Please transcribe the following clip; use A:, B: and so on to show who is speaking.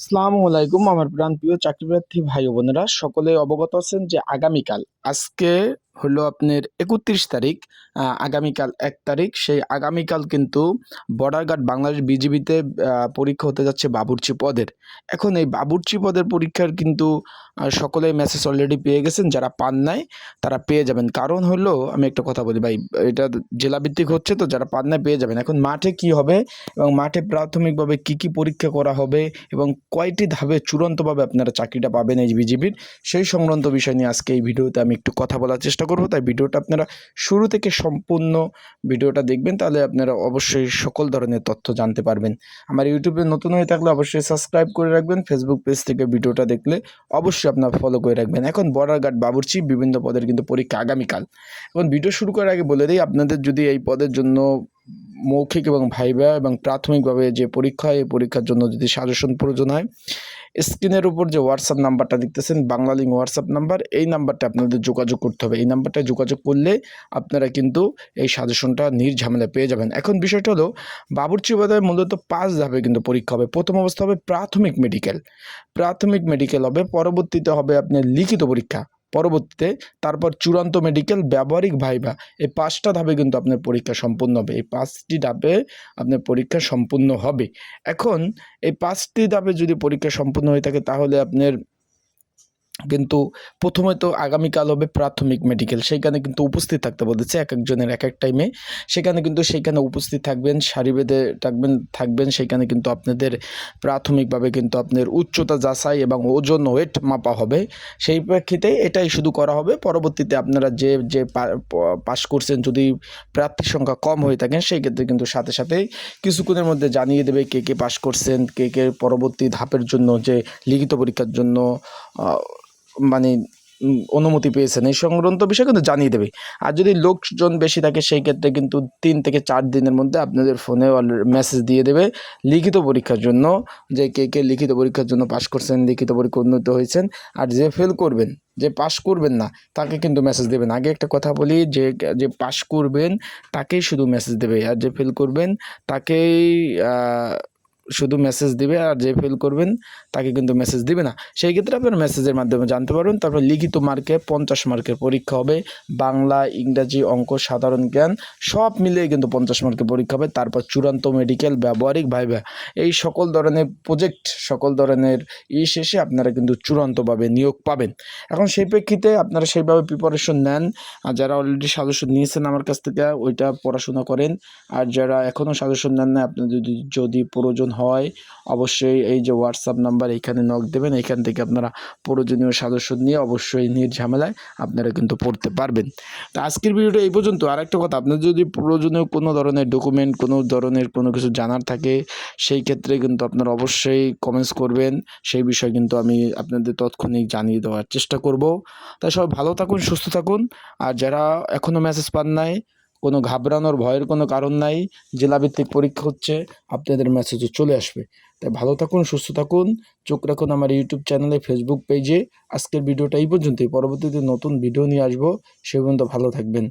A: আসসালামু আলাইকুম আমার প্রাণ প্রিয় চাকরিপ্রার্থী ভাই বোনেরা। সকলে অবগত আছেন যে আগামীকাল আজকে হলো আপনার একত্রিশ তারিখ আগামীকাল এক তারিখ। সেই আগামীকাল কিন্তু বর্ডার গার্ড বাংলাদেশ বিজিবিতে পরীক্ষা হতে যাচ্ছে বাবুর্চি পদের। এখন এই বাবুর্চি পদের পরীক্ষার কিন্তু আহ, সকলেই মেসেজ অলরেডি পেয়ে গেছেন। যারা পান নাই তারা পেয়ে যাবেন। কারণ হলো আমি একটা কথা বলি ভাই এটা জেলাভিত্তিক হচ্ছে তো যারা পান নাই পেয়ে যাবেন। এখন মাঠে কি হবে এবং মাঠে প্রাথমিকভাবে কি কি পরীক্ষা করা হবে এবং কয়টি ধাপে চূড়ান্তভাবে আপনারা চাকরিটা পাবেন এই বিজিবির সেই সংক্রান্ত বিষয় নিয়ে আজকে এই ভিডিওতে আমি একটু কথা বলার চেষ্টা করব। তাই ভিডিওটা আপনারা শুরু থেকে সম্পূর্ণ ভিডিওটা দেখবেন, তাহলে আপনারা অবশ্যই সকল ধরনের তথ্য জানতে পারবেন। আমার ইউটিউবে নতুন হয়ে থাকলে অবশ্যই সাবস্ক্রাইব করে রাখবেন, ফেসবুক পেজ থেকে ভিডিওটা দেখলে অবশ্যই আপনারা ফলো করে রাখবেন। এখন বর্ডার গার্ড বাবুর্চি, বিভিন্ন পদের কিন্তু পরীক্ষা আগামীকাল। এখন ভিডিও শুরু করার আগে বলে দিই, আপনাদের যদি এই পদের জন্য মৌখিক এবং ভাইবা এবং প্রাথমিকভাবে যে পরীক্ষা এই পরীক্ষার জন্য যদি সাজেশন প্রয়োজন হয় স্ক্রিনের উপর যে হোয়াটসঅ্যাপ নাম্বারটা দেখতেছেন, বাংলা লিঙ্ক হোয়াটসঅ্যাপ নাম্বার, এই নাম্বারটা আপনাদের যোগাযোগ করতে হবে। এই নাম্বারটায় যোগাযোগ করলে আপনারা কিন্তু এই সাজেশনটা নির্ঝামেলা পেয়ে যাবেন। এখন বিষয়টা হলো, বাবুর্চি বাদায় মূলত পাঁচ ধাপে কিন্তু পরীক্ষা হবে। প্রথম অবস্থা হবে প্রাথমিক মেডিকেল প্রাথমিক মেডিকেল হবে, পরবর্তীতে হবে আপনার লিখিত পরীক্ষা। পরবর্তীতে তারপর চূড়ান্ত মেডিকেল ব্যবহারিক ভাইবা এই পাঁচটা ধাপে কিন্তু আপনার পরীক্ষা সম্পূর্ণ হবে। এই পাঁচটি ধাপে আপনার পরীক্ষা সম্পূর্ণ হবে। এখন এই পাঁচটি ধাপে যদি পরীক্ষা সম্পূর্ণ হয়ে থাকে তাহলে আপনার কিন্তু প্রথমে তো আগামীকাল হবে প্রাথমিক মেডিকেল সেইখানে কিন্তু উপস্থিত থাকতে বলেছে এক একজনের এক এক টাইমে সেখানে কিন্তু সেইখানে উপস্থিত থাকবেন সারি বেঁধে থাকবেন থাকবেন, সেইখানে কিন্তু আপনাদের প্রাথমিকভাবে কিন্তু আপনার উচ্চতা যাচাই এবং ওজন ওয়েট মাপা হবে। সেই প্রেক্ষিতে এটাই শুধু করা হবে। পরবর্তীতে আপনারা যে যে পাশ করছেন, যদি প্রার্থীর সংখ্যা কম হয়ে থাকেন সেই ক্ষেত্রে কিন্তু সাথে সাথেই কিছুক্ষণের মধ্যে জানিয়ে দেবে কে কে পাশ করছেন, কে কে পরবর্তী ধাপের জন্য, যে লিখিত পরীক্ষার জন্য মানে অনুমতি পেয়েছেন। এই সংক্রান্ত বিষয় কিন্তু জানিয়ে দেবে। আর যদি লোকজন বেশি থাকে, সেই ক্ষেত্রে কিন্তু তিন থেকে চার দিনের মধ্যে আপনাদের ফোনে মেসেজ দিয়ে দেবে লিখিত পরীক্ষার জন্য যে কে কে লিখিত পরীক্ষার জন্য পাশ করছেন, লিখিত পরীক্ষা উন্নত হয়েছেন আর যে ফেল করবেন, যে পাশ করবেন না, তাকে কিন্তু মেসেজ দেবেন। আগে একটা কথা বলি, যে যে পাশ করবেন, তাকেই শুধু মেসেজ দেবে। আর যে ফেল করবেন, তাকেই শুধু মেসেজ দিবে আর যে ফেল করবেন, তাকে কিন্তু মেসেজ দিবে না। সেই ক্ষেত্রে আপনার মেসেজের মাধ্যমে জানতে পারবেন। তারপর লিখিত মার্কে পঞ্চাশ মার্কের পরীক্ষা হবে। বাংলা, ইংরাজি, অঙ্ক, সাধারণ জ্ঞান সব মিলিয়ে কিন্তু পঞ্চাশ মার্কের পরীক্ষা হবে। তারপর চূড়ান্ত মেডিকেল ব্যবহারিক ভাইবা এই সকল ধরনের প্রজেক্ট সকল ধরনের ই শেষে আপনারা কিন্তু চূড়ান্তভাবে নিয়োগ পাবেন। এখন সেই প্রেক্ষিতে আপনারা সেইভাবে প্রিপারেশন নেন। আর যারা অলরেডি সাজেশন নিয়েছেন আমার কাছ থেকে, ওইটা পড়াশোনা করেন। আর যারা এখনও সাজেশন নেন না আপনার যদি যদি প্রয়োজন হয়, অবশ্যই এই যে হোয়াটসঅ্যাপ নাম্বার এইখানে নক দেবেন এইখান থেকে আপনারা প্রয়োজনীয় সাজেশন নিয়ে অবশ্যই নির্ঝামেলায় আপনারা কিন্তু পড়তে পারবেন। তো আজকের ভিডিওটা এই পর্যন্ত। আর একটা কথা, আপনার যদি প্রয়োজনীয় কোনো ধরনের ডকুমেন্ট কোনো ধরনের কোনো কিছু জানার থাকে, সেই ক্ষেত্রে কিন্তু আপনারা অবশ্যই কমেন্টস করবেন। সেই বিষয়ে কিন্তু আমি আপনাদের তৎক্ষণিক জানিয়ে দেওয়ার চেষ্টা করব। তাই সবাই ভালো থাকুন, সুস্থ থাকুন। আর যারা এখনও মেসেজ পান নাই কোনো ঘাবড়ানোর ভয়ের কোনো কারণ নাই, জেলাভিত্তিক পরীক্ষা হচ্ছে, আপনাদের মেসেজও চলে আসবে। তাই ভালো থাকুন, সুস্থ থাকুন, চোখ রাখুন আমার ইউটিউব চ্যানেলে ফেসবুক পেজে আজকের ভিডিওটা এই পর্যন্তই, পরবর্তীতে নতুন ভিডিও নিয়ে আসব। সে পর্যন্ত ভালো থাকবেন।